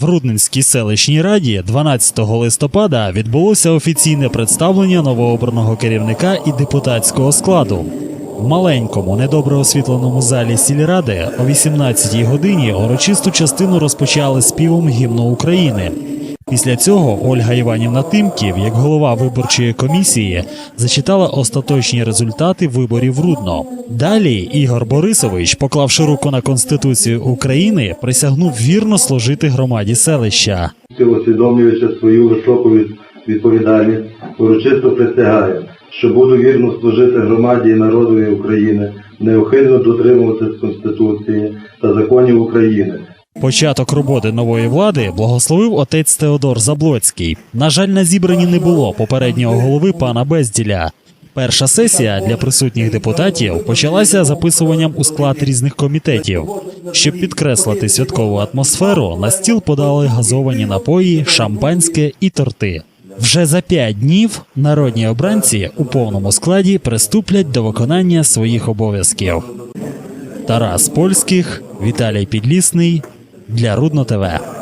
В Рудненській селищній раді 12 листопада відбулося офіційне представлення новообраного керівника і депутатського складу. В маленькому, недобре освітленому залі сільради о 18-й годині урочисту частину розпочали співом гімну України. Після цього Ольга Іванівна Тимків, як голова виборчої комісії, зачитала остаточні результати виборів Рудно. Далі Ігор Борисович, поклавши руку на Конституцію України, присягнув вірно служити громаді селища. усвідомлюючи свою високу відповідальність, урочисто присягає, що буду вірно служити громаді і народові України, неухильно дотримуватись Конституції та законів України, Початок роботи нової влади благословив отець Теодор Заблоцький. На жаль, на зібранні не було попереднього голови пана Безділя. Перша сесія для присутніх депутатів почалася записуванням у склад різних комітетів. Щоб підкреслити святкову атмосферу, на стіл подали газовані напої, шампанське і торти. Вже за п'ять днів народні обранці у повному складі приступлять до виконання своїх обов'язків. Тарас Польських, Віталій Підлісний для Рудно ТВ.